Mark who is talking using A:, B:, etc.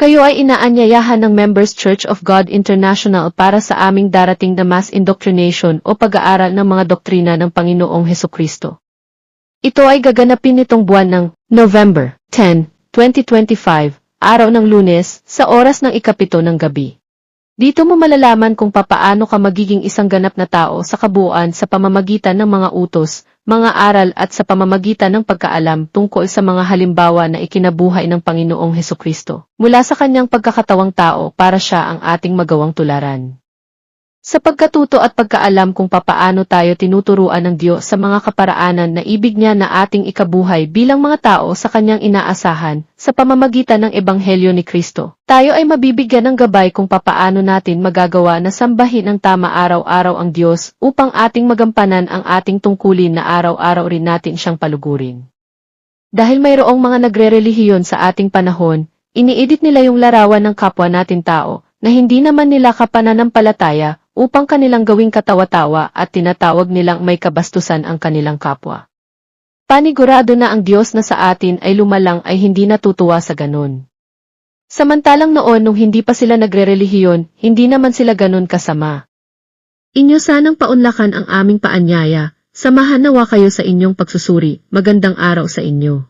A: Kayo ay inaanyayahan ng Members Church of God International para sa aming darating na mass indoctrination o pag-aaral ng mga doktrina ng Panginoong Heso Kristo. Ito ay gaganapin nitong buwan ng November 10, 2025, araw ng lunes, sa oras ng ikapito ng gabi. Dito mo malalaman kung papaano ka magiging isang ganap na tao sa kabuuan sa pamamagitan ng mga utos, mga aral at sa pamamagitan ng pagkaalam tungkol sa mga halimbawa na ikinabuhay ng Panginoong Heso Kristo mula sa kanyang pagkakatawang tao para siya ang ating magawang tularan. Sa pagkatuto at pagkaalam kung papaano tayo tinuturuan ng Diyos sa mga kaparaanan na ibig niya na ating ikabuhay bilang mga tao sa kanyang inaasahan sa pamamagitan ng Ebanghelyo ni Kristo, tayo ay mabibigyan ng gabay kung papaano natin magagawa na sambahin ng tama araw-araw ang Diyos upang ating magampanan ang ating tungkulin na araw-araw rin natin siyang palugurin. Dahil mayroong mga nagre-relihiyon sa ating panahon, iniidit nila yung larawan ng kapwa natin tao na hindi naman nila kapananampalataya upang kanilang gawing katawa-tawa at tinatawag nilang may kabastusan ang kanilang kapwa. Panigurado na ang Diyos na sa atin ay lumalang ay hindi natutuwa sa ganun. Samantalang noon nung hindi pa sila nagre-relihiyon, hindi naman sila ganun kasama. Inyo sanang paunlakan ang aming paanyaya, samahan nawa kayo sa inyong pagsusuri, magandang araw sa inyo.